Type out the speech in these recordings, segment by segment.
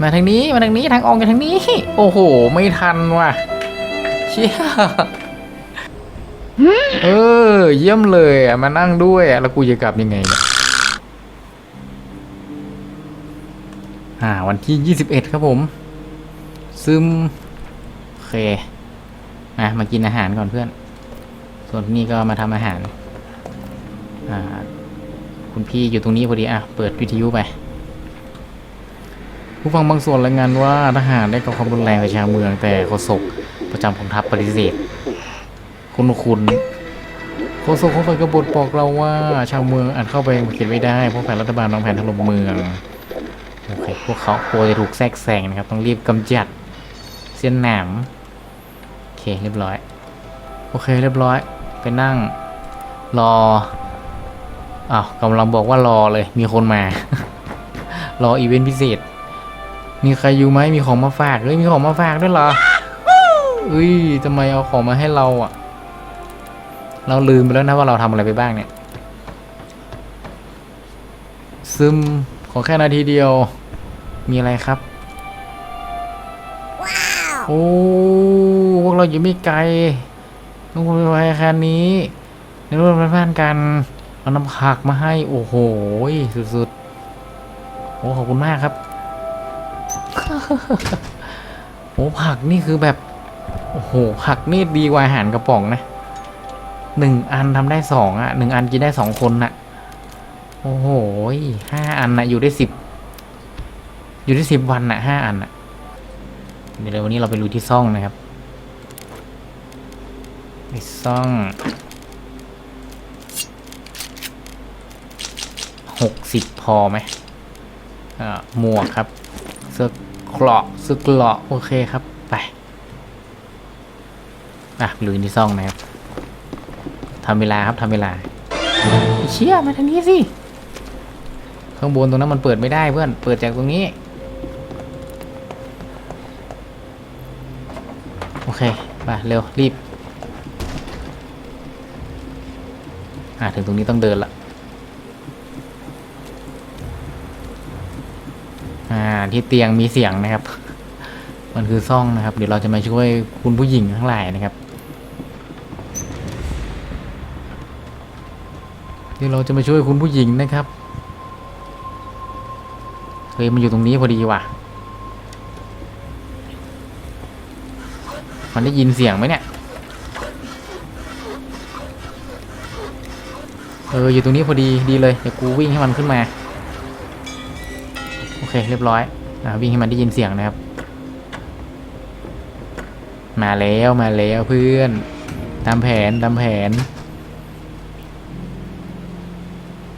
มาทางนี้มาทางนี้ทางออกกันทางนี้ โอ้โห ไม่ทันว่ะ เชี่ยเออ เยี่ยมเลยอะมานั่งด้วยอะแล้วกูจะกลับยังไงเนี่ยอ่า วันที่ 21 ครับผม ซึมโอเคมามากินอาหารก่อนเพื่อน ส่วนนี่ก็มาทำอาหาร อ่า คุณพี่อยู่ตรงนี้พอดีอะ เปิดวิทยุไป ผู้ฟังบางส่วนรายงานว่าทหารได้ก่อความรุนแรงในชาวเมือง แต่โฆษกประจำกองทัพปฏิเสธคุณคุณโฆษกของฝ่ายกบฏบอกเราว่า ชาวเมืองอาจเข้าไปเขตไม่ได้เพราะฝ่ายรัฐบาลวางแผนถล่มเมืองโอเคพวกเขากลัวจะถูกแทรกแซงนะครับ ต้องรีบกำจัดเส้นหนามโอเคเรียบร้อย โอเคเรียบร้อย ไปนั่งรออ้าวกำลังบอกว่ารอเลยมีคนมา รออีเวนต์พิเศษ มีใครอยู่ไหมมีของมาฝากเฮ้ยมีของมาฝากด้วยเหรอเอ้ยทำไมเอาของมาให้เราอะ เราลืมไปแล้วนะว่าเราทำอะไรไปบ้างเนี่ย ซึมขอแค่นาทีเดียว มีอะไรครับโอ้พวกเราอยู่ไม่ไกลต้องไปไว้คันนี้ในรถเป็นบ้านกันเอาน้ำผักมาให้ โอ้โหสุดๆโอ้ขอบคุณมากครับ โอ้ผักนี่คือแบบ โอ้โหผักนี่ดีกว่าอาหารกระป๋องนะหนึ่งอันทำได้สองอะหนึ่งอันกินได้สองคนน่ะ โอ้โหห้าอันน่ะ อยู่ได้สิบอยู่ได้สิบวันน่ะห้าอันน่ะเดี๋ยววันนี้เราไปลุยที่ซ่องนะครับไปซ่องหกสิบพอไหมอ่าหมวกครับ เสื้อ กราะเสื้อเกราะโอเคครับ ไปอะลุยที่ซ่องนะครับทำเวลาครับทำเวลาเชี่ยมาทางนี้สิ ข้างบนตรงนั้นมันเปิดไม่ได้เพื่อน เปิดจากตรงนี้ โอเคไปเร็วรีบ อะถึงตรงนี้ต้องเดินละ อ่าที่เตียงมีเสียงนะครับ มันคือซ่องนะครับ เดี๋ยวเราจะมาช่วยคุณผู้หญิงทั้งหลายนะครับ เดี๋ยวเราจะมาช่วยคุณผู้หญิงนะครับเฮ้ยมันอยู่ตรงนี้พอดีว่ะ มันได้ยินเสียงไหมเนี่ย เอออยู่ตรงนี้พอดีดีเลยเดี๋ยวกูวิ่งให้มันขึ้นมา เคเรียบร้อยอวิ่งให้มันได้ยินเสียงนะครับ มาแล้วมาแล้วเพื่อน ตามแผนตามแผน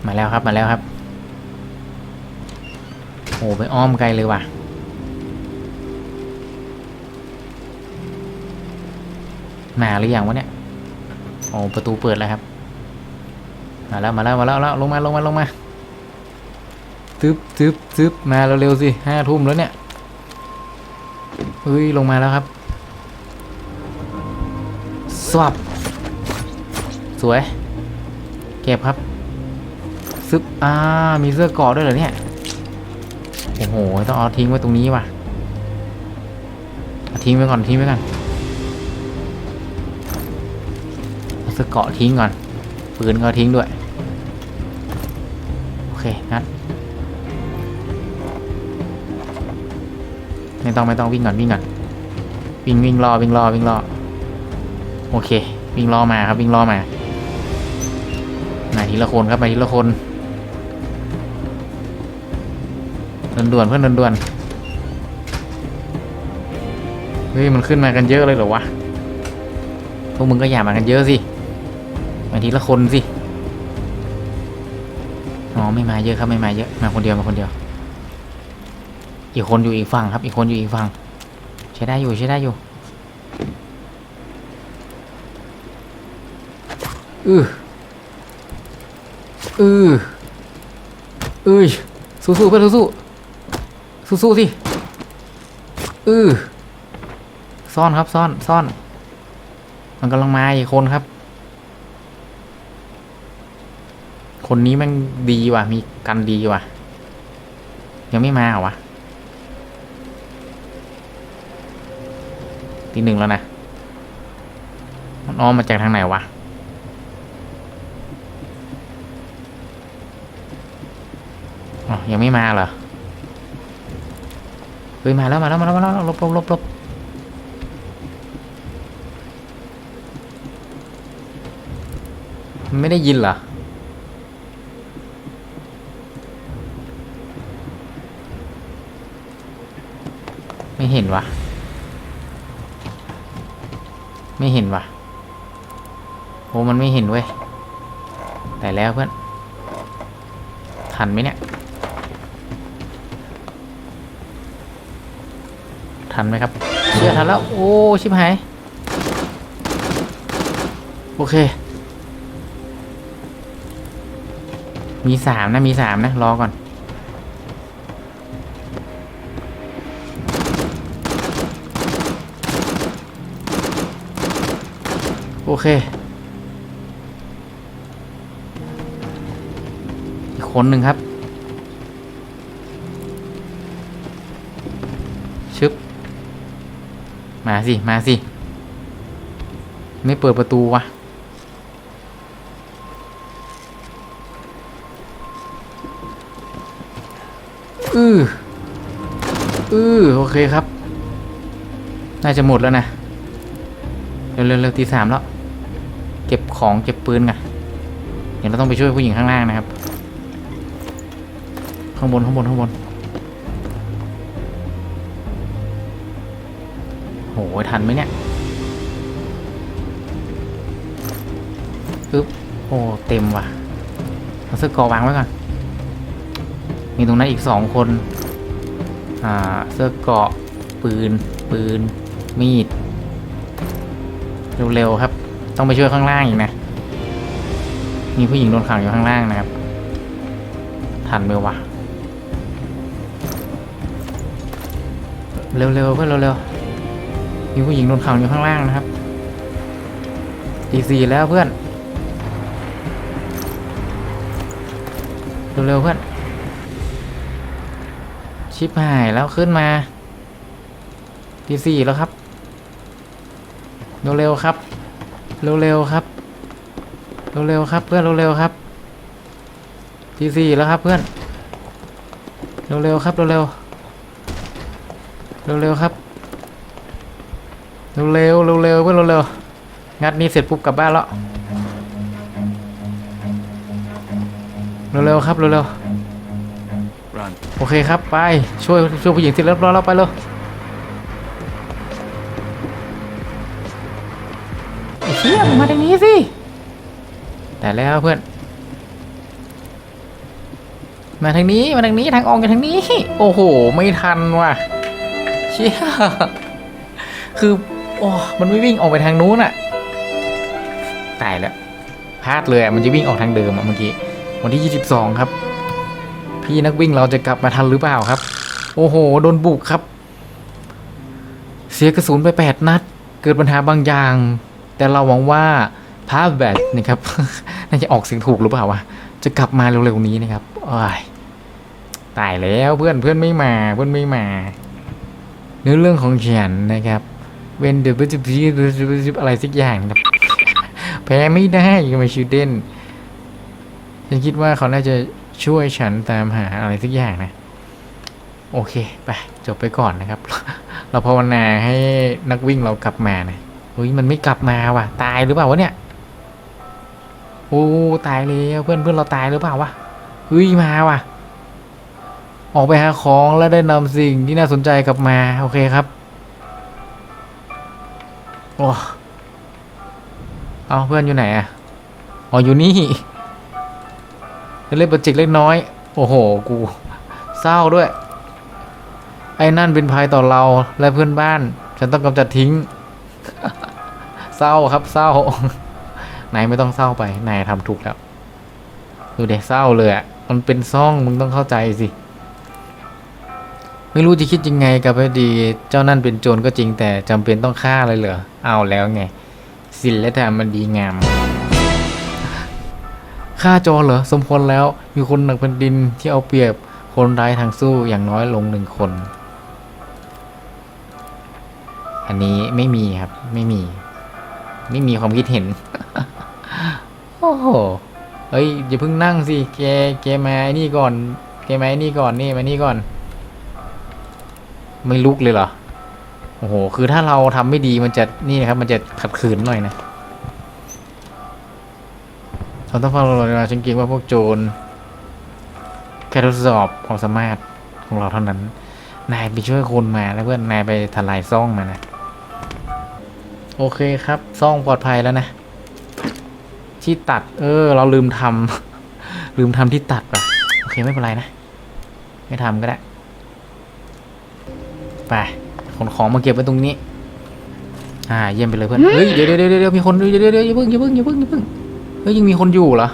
มาแล้วครับมาแล้วครับโอ้ไปอ้อมไกลเลยว่ะมาหรือยังวะเนี่ย โอ้ประตูเปิดแล้วครับ มาแล้วมาแล้วมาแล้วแล้วลงมาลงมาลงมา ทึบทึบทึบมาเร็วๆสิห้าทุ่มแล้วเนี่ยเฮ้ย ลงมาแล้วครับ สวับ สวย เก็บครับซึบอ่า มีเสื้อกราะด้วยเหรอเนี่ย โอ้โห ต้องเอาทิ้งไว้ตรงนี้ว่ะทิ้งไว้ก่อนทิ้งไว้ก่อนเสื้อเกราะทิ้งก่อนปืนก็ทิ้งด้วย โอเค งั้น ไม่ต้องไม่ต้องวิ่งก่อนวิ่งก่อนวิ่งวิ่งรอวิ่งรอวิ่งรอโอเค วิ่งรอมาครับวิ่งรอมามาทีละคนครับมาทีละคนด่วนๆเพื่อนด่วนๆเฮ้ยมันขึ้นมากันเยอะเลยเหรอวะพวกมึงก็อย่ามากันเยอะสิมาทีละคนสิอ๋อไม่มาเยอะครับไม่มาเยอะมาคนเดียวมาคนเดียว อีกคนอยู่อีกฝั่งครับ อีกคนอยู่อีกฝั่งใช้ได้อยู่ใช้ได้อยู่อืออือเอ้สู้ๆเพื่อนสู้ๆสู้ๆสิอือซ่อนครับซ่อนซ่อน มันกำลังมาอีกคนครับ คนนี้ม่งดีว่ะ มีกันดีว่ะ ยังไม่มาเหรอวะ ตีหนึ่งแล้วนะ มันอ้อมมาจากทางไหนวะ อ๋อ ยังไม่มาเหรอ เฮ้ย มาแล้ว มาแล้ว มาแล้ว มาแล้ว ลบลบลบลบไม่ได้ยินเหรอไม่เห็นวะ ไม่เห็นวะโอ้มันไม่เห็นเว้ยแต่แล้วเพื่อน ทันไหมเนี่ย ทันไหมครับ เชื่อทันแล้ว โอ้ ชิบหาย โอเค มีสามนะ มีสามนะ รอก่อน โอเค อีกคนหนึ่งครับ ชึบ มาสิ มาสิ ไม่เปิดประตูวะอืออือโอเคครับ น่าจะหมดแล้วนะ เร็วเร็วเร็วตีสามแล้ว เก็บของเก็บปืนไงเดี๋ยวเราต้องไปช่วยผู้หญิงข้างล่างนะครับ ข้างบนข้างบนข้างบนโหทันไหมเนี่ยปึ๊บโอ้เต็มว่ะเอาเสื้อกอวางไว้ก่อน มีตรงนั้นอีกสองคน อ่า เสื้อเกาะปืน ปืน มีด เร็ว ๆ ครับ ต้องไปช่วยข้างล่างอีกนะ มีผู้หญิงโดนขังอยู่ข้างล่างนะครับ ทันไหมวะ เร็วๆเพื่อนเร็วๆ มีผู้หญิงโดนขังอยู่ข้างล่างนะครับตีสี่แล้วเพื่อน เร็วๆเพื่อน ชิบหายแล้วขึ้นมาตีสี่แล้วครับ เร็วๆครับ เร็วๆครับ เร็วๆครับ เพื่อนเร็วๆครับทีสี่แล้วครับเพื่อน เร็วๆครับเร็วๆเร็วๆครับ เร็วๆเร็วๆเพื่อนเร็วๆงัดนี้เสร็จปุ๊บกลับบ้านแล้วเร็วๆครับเร็ว Run. ๆโอเคครับไปช่วยช่วยผู้หญิงเสร็จแล้วรอเราไปเลย เชี่ยมึงมาทางนี้สิ แต่แล้วเพื่อน มาทางนี้มาทางนี้ทางออกกันทางนี้ โอ้โห ไม่ทันว่ะ เชี่ย คือ โอ้มันไม่วิ่งออกไปทางนู้นอะตายแล้วพลาดเลยอะมันจะวิ่งออกทางเดิมอะเมื่อกี้ วันที่ 22 ครับ พี่นักวิ่งเราจะกลับมาทันหรือเปล่าครับ โอ้โห โดนบุกครับ เสียกระสุนไป 8 นัด เกิดปัญหาบางอย่าง แต่เราหวังว่าพาแบตนะครับน่าจะออกเสียงถูกหรือเปล่าวะจะกลับมาเร็วๆนี้นะครับอตายแล้วเพื่อนเพื่อนไม่มาเพื่อนไม่มาเนื้อเรื่องของฉันนะครับเวนเดอร์บอะไรสักอย่างนะครับแพ้ไม่ได้ก็ไม่ชื่อเด่นฉันคิดว่าเขาน่าจะช่วยฉันตามหาอะไรสักอย่างนะ โอเค ไป จบไปก่อนนะครับ เราภาวนาให้นักวิ่งเรากลับมานะ เฮ้ยมันไม่กลับมาว่ะ ตายหรือเปล่าวะเนี่ยโอ้ตายแล้วเพื่อนเพื่อนเราตายหรือเปล่าวะเฮ้ยมาว่ะ ออกไปหาของแล้วได้นำสิ่งที่น่าสนใจกลับมาโอเคครับโอ้เอาเพื่อนอยู่ไหนอะอ๋ออยู่นี่เล่นโปรเจกต์เล็กน้อย โอ้โหกู เศร้าด้วย ไอ้นั่นเป็นภัยต่อเราและเพื่อนบ้าน ฉันต้องกำจัดทิ้ง เศร้าครับเศร้านายไม่ต้องเศร้าไปนายทำถูกแล้วดูเด็กเศร้าเลยอะมันเป็นซ่องมึงต้องเข้าใจสิ ไม่รู้จะคิดยังไงกับพอดีเจ้านั่นเป็นโจรก็จริงแต่จำเป็นต้องฆ่าเลยเหรอเอาแล้วไงศิลธรรมมันดีงามฆ่าโจรเหรอสมควรแล้วมีคนหนักแผ่นดินที่เอาเปรียบคนร้ายทางสู้อย่างน้อยลงหนึ่งคน อันนี้ไม่มีครับไม่มี ไม่มีความคิดเห็น โอ้โห เฮ้ยอย่าเพิ่งนั่งสิแกแกมาไอ้นี่ก่อนแกมาไอ้นี่ก่อนนี่มานี่ก่อน ไม่ลุกเลยเหรอ โอ้โห คือถ้าเราทำไม่ดีมันจะนี่นะครับ มันจะขัดขืนหน่อยนะเราต้องฟังเราเลยนะฉันเกรงว่าพวกโจรแค่ทดสอบความสามารถของเราเท่านั้น นายไปช่วยคนมาแล้วเพื่อนนายไปทลายซ่องมานะ โอเคครับซ่องปลอดภัยแล้วนะ ที่ตัด เออ เราลืมทำลืมทำที่ตัดป่ะ โอเคไม่เป็นไรนะ ไม่ทำก็ได้ ไปขนของมาเก็บไว้ตรงนี้ อ่า เยี่ยมไปเลยเพื่อน เฮ้ย เดี๋ยวเดี๋ยวเดี๋ยวมีคน เดี๋ยวเดี๋ยวเดี๋ยวอย่าเพิ่งอย่าเพิ่งอย่าเพิ่งอย่าเพิ่งเฮ้ย ยังมีคนอยู่เหรอ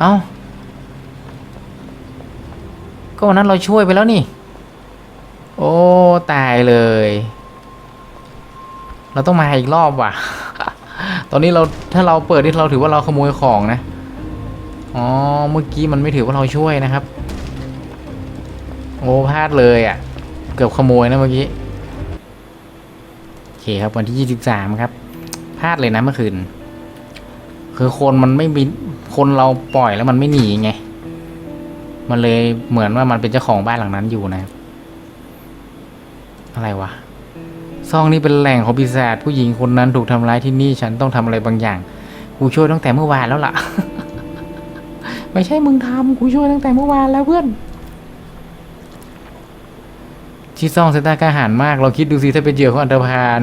เอ้า ก็วันนั้นเราช่วยไปแล้วนี่ โอ้ตายเลย เราต้องมาอีกรอบว่ะ ตอนนี้เราถ้าเราเปิดที่เราถือว่าเราขโมยของนะ อ๋อ เมื่อกี้มันไม่ถือว่าเราช่วยนะครับ โอ้พลาดเลยอะ่ะ เกือบขโมยนะเมื่อกี้โอเคครับวันที่ยี่สิบสามครับ พลาดเลยนะเมื่อคืน คือคนมันไม่บิน คนเราปล่อยแล้วมันไม่หนีไง มันเลยเหมือนว่ามันเป็นเจ้าของบ้านหลังนั้นอยู่นะครับ อะไรวะซองนี้เป็นแหล่งของปีศาจผู้หญิงคนนั้นถูกทำร้ายที่นี่ฉันต้องทำอะไรบางอย่างกูช่วยตั้งแต่เมื่อวานแล้วล่ะ ไม่ใช่มึงทำกูช่วยตั้งแต่เมื่อวานแล้วเพื่อนที่ซ่องเซต้ากาหาญมากเราคิดดูสิถ้าเป็นเหยื่อของอันธพาล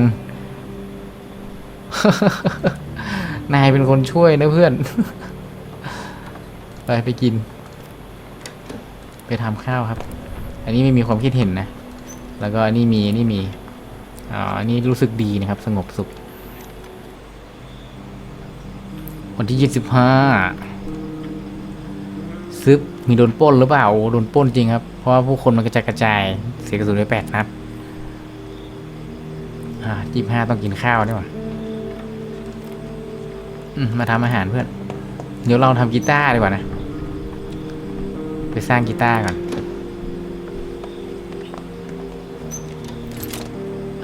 นายเป็นคนช่วยนะเพื่อน ไปไปกิน ไปทำข้าวครับ อันนี้ไม่มีความคิดเห็นนะ แล้วก็นี่มีนี่มีอ๋อนนี้รู้สึกดีนะครับ สงบสุข วันที่ยี่สิบห้าซึบมีโดนป้นหรือเปล่าโดนป้นจริงครับ เพราะว่าผู้คนมันกระจายกระจายเสียกระสุนไปแปดนัดอ่ายี่ห้าต้องกินข้าวด้วยว่ะมาทำอาหารเพื่อน เดี๋ยวเราทำกีตาร์ดีกว่านะ ไปสร้างกีตาร์ก่อน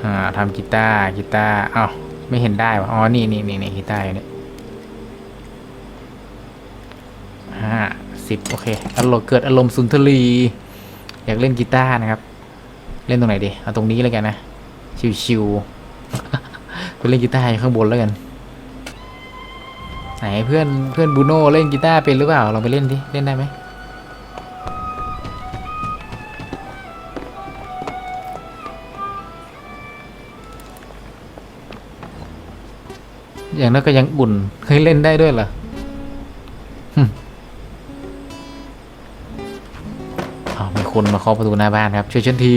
อ่าทำกีตาร์กีตาร์อ้าวไม่เห็นได้วะอ๋อนี่นี่นี่นี่กีตาร์อยู่นี่ห้าสิบโอเคอารมณ์เกิดอารมณ์สุนทรีอยากเล่นกีตาร์นะครับ เล่นตรงไหนดีเอาตรงนี้แล้วกันนะชิวๆไปเล่นกีตาร์อยู่ข้างบนแล้วกันไหนเพื่อนเพื่อนบูโน่เล่นกีตาร์เป็นหรือเปล่าลองไปเล่นดิเล่นได้ไหม อย่างนั้นก็ยังอุ่นเคยเล่นได้ด้วยเหรอหึอ้ามีคนมาเคาะประตูหน้าบ้านครับช่วยฉันที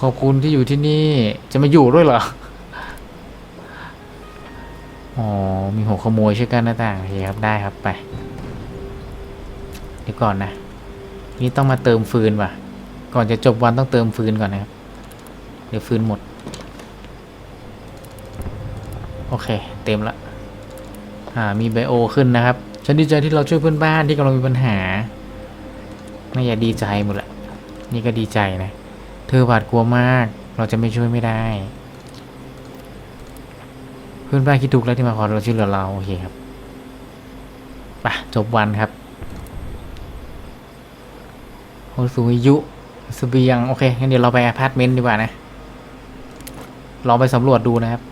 ขอบคุณที่อยู่ที่นี่ จะมาอยู่ด้วยเหรอ อ๋อ มีหัวขโมยช่วยกันหน้าต่างโอเคครับได้ครับไปเดี๋ยวก่อนนะ นี่ต้องมาเติมฟืนว่ะ ก่อนจะจบวันต้องเติมฟืนก่อนนะครับ เดี๋ยวฟืนหมด โอเค เต็มละอ่ามีไบโอขึ้นนะครับ ฉันดีใจที่เราช่วยเพื่อนบ้านที่กำลังมีปัญหาไม่อย่ดีใจหมดละนี่ก็ดีใจนะ เธอหวาดกลัวมาก เราจะไม่ช่วยไม่ได้ เพื่อนบ้านคิดถูกแล้วที่มาขอเราช่วยเหลือเราโอเคครับไปจบวันครับผู้สูงอายุเสบียง โอเคงั้นเดี๋ยวเราไปอพาร์ตเมนต์ดีกว่านะลองไปสำรวจดูนะครับ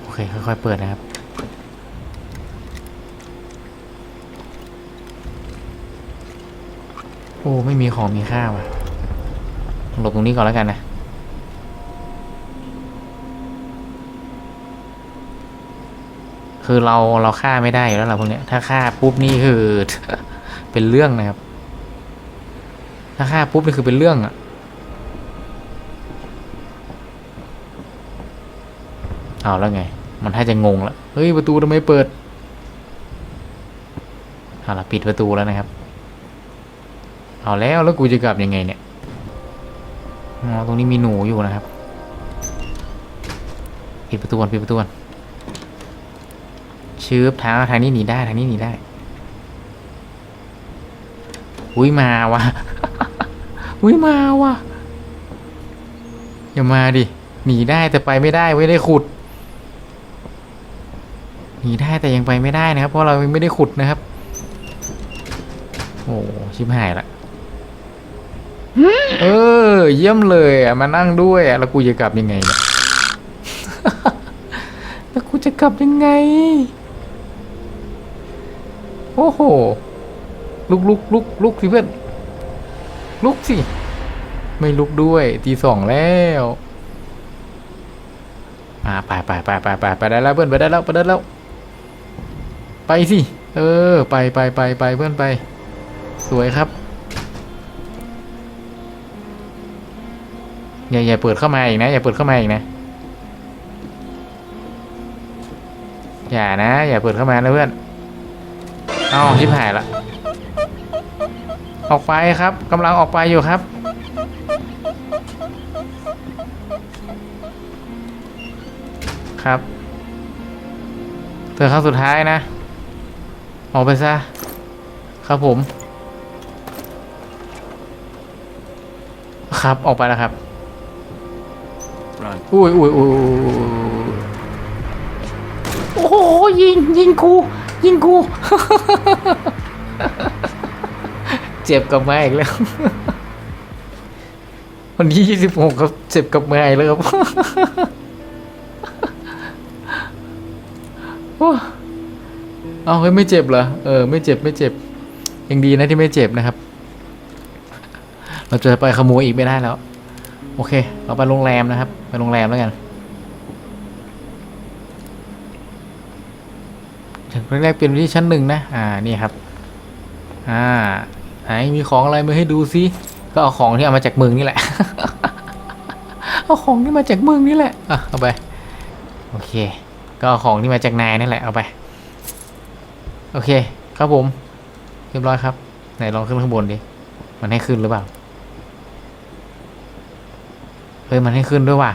โอเคค่อยๆเปิดนะครับ โอ้ ไม่มีของมีค่าว่ะหลบตรงนี้ก่อนแล้วกันนะ คือเราเราฆ่าไม่ได้อยู่แล้วเราพวกเนี้ย ถ้าฆ่าปุ๊บนี่คือ เป็นเรื่องนะครับ ถ้าฆ่าปุ๊บนี่คือเป็นเรื่องอะเอาแล้วไง มันถ้าจะงงแล้วเฮ้ย ประตูทำไมเปิดเอาละปิดประตูแล้วนะครับ เอาแล้วแล้วกูจะกลับยังไงเนี่ยอ๋อตรงนี้มีหนูอยู่นะครับปิดประตูก่อนปิดประตูก่อนชืบทางทางนี้หนีได้ทางนี้หนีได้อุ้ยมาวะอุ้ยมาวะอย่ามาดิหนีได้แต่ไปไม่ได้ไม่ได้ขุด หนีได้แต่ยังไปไม่ได้นะครับ เพราะเรายังไม่ได้ขุดนะครับ โอ้ชิบหายละเออ เยี่ยมเลยอะมานั่งด้วยอะแล้วกูจะกลับยังไงเนี่ยแล้วกูจะกลับยังไง โอ้โห ลุกลุกลุกลุกสิเพื่อน ลุกสิ ไม่ลุกด้วยตีสองแล้วอ่าไปไปไปไปไปไปได้แล้วเพื่อนไปได้แล้วไปได้แล้ว ไปสิ เออ ไปไปไปไปเพื่อนไป สวยครับอย่าอย่าเปิดเข้ามาอีกนะ อย่าเปิดเข้ามาอีกนะ อย่านะ อย่าเปิดเข้ามานะเพื่อนเอาชิบหายละ ออกไปครับกำลังออกไปอยู่ครับ ครับเธอครั้งสุดท้ายนะ ออกไปซะ ครับผม ครับออกไปแล้วครับ Run. อุ้ยอุ้ยอุ้ยอุ้ยโอ้โหยิงยิงกูยิงกูเจ็บกับไม้อีกแล้ว วันที่ยี่สิบหกครับเจ็บกับไม้อีกแล้วครับโอ้ เอาเฮ้ยไม่เจ็บเหรอเออไม่เจ็บไม่เจ็บยังดีนะที่ไม่เจ็บนะครับ เราจะไปขโมยอีกไม่ได้แล้ว โอเค เราไปโรงแรมนะครับ ไปโรงแรมแล้วกันถึงแรกๆเป็นที่ชั้นหนึ่งนะ อ่า นี่ครับ อ่า ไหน มีของอะไรมาให้ดูซิ ก็เอาของที่เอามาจากเมืองนี่แหละ เอาของที่มาจากเมืองนี่แหละ อะ เอาไป โอเค ก็เอาของที่มาจากนายนี่แหละ เอาไป โอเค ครับผม เรียบร้อยครับ ไหนลองขึ้นข้างบนดิ มันให้ขึ้นหรือเปล่า เฮ้ย มันให้ขึ้นด้วยว่ะ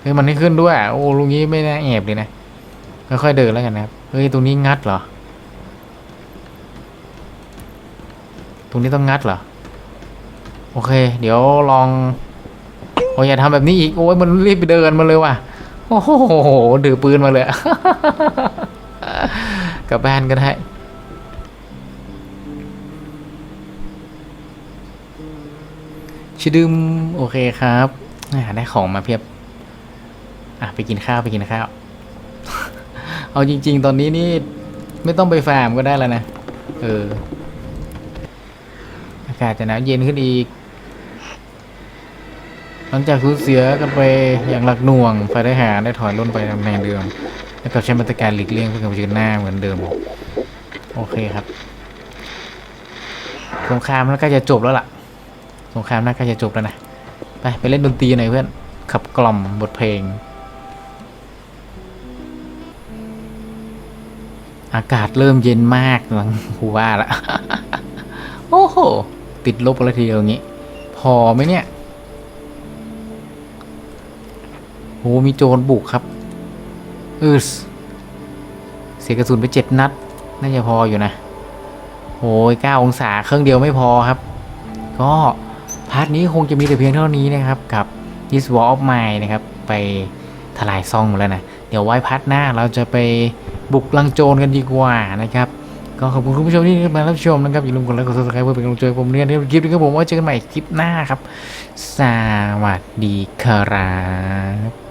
เฮ้ย มันให้ขึ้นด้วย โอ้ลุงนี้ไม่น่าแอบเลยนะ ค่อยๆเดินแล้วกันนะครับ เฮ้ย ตรงนี้งัดเหรอ ตรงนี้ต้องงัดเหรอ โอเค เดี๋ยวลองโอ้ยอย่าทำแบบนี้อีก โอ้ยมันรีบไปเดินมาเลยว่ะ อ้โหถือปืนมาเลยกลับบ้านก็ได้ชิดึมโอเคครับอ่าได้ของมาเพียบ อะไปกินข้าวไปกินข้าว เอาจริง ๆ ตอนนี้นี่ ไม่ต้องไปฟาร์มก็ได้แล้วนะ เออ อากาศจะหนาวเย็นขึ้นอีกห ลังจากสูญเสียกันไปอย่างหลักหน่วงฝ่ายทหารได้ถอยร่นไปตำแหน่งเดิม แล้วก็ใช้มาตรการหลีกเลี่ยงเพื่อการเผชิญหน้าเหมือนเดิม โอเคครับสงครามแล้วก็จะจบแล้วล่ะ สงครามน่าจะจบแล้วนะ ไปไปเล่นดนตรีหน่อยเพื่อน ขับกล่อมบทเพลง อากาศเริ่มเย็นมากหลังกูว่าละ โอ้โห ติดลบแล้วทีเดียวงี้ พอไหมเนี่ย โหมีโจรบุกครับอือเสียกระสุนไปเจ็ดนัด น่าจะพออยู่นะโอ้ยเก้าองศาเครื่องเดียวไม่พอครับ ก็พาร์ทนี้คงจะมีแต่เพียงเท่านี้นะครับ กับ This War of Mine นะครับ ไปทลายซ่องมาแล้วนะ เดี๋ยวไว้พาร์ทหน้าเราจะไปบุกลังโจรกันดีกว่านะครับ ก็ขอบคุณคุณผู้ชมที่มารับชมนะครับ อย่าลืมกดไลค์กด subscribe เพื่อเป็นกำลังใจผมเรียนในคลิปนี้ครับผมไว่าเจอกันใหม่คลิปหน้าครับ สวัสดีครับ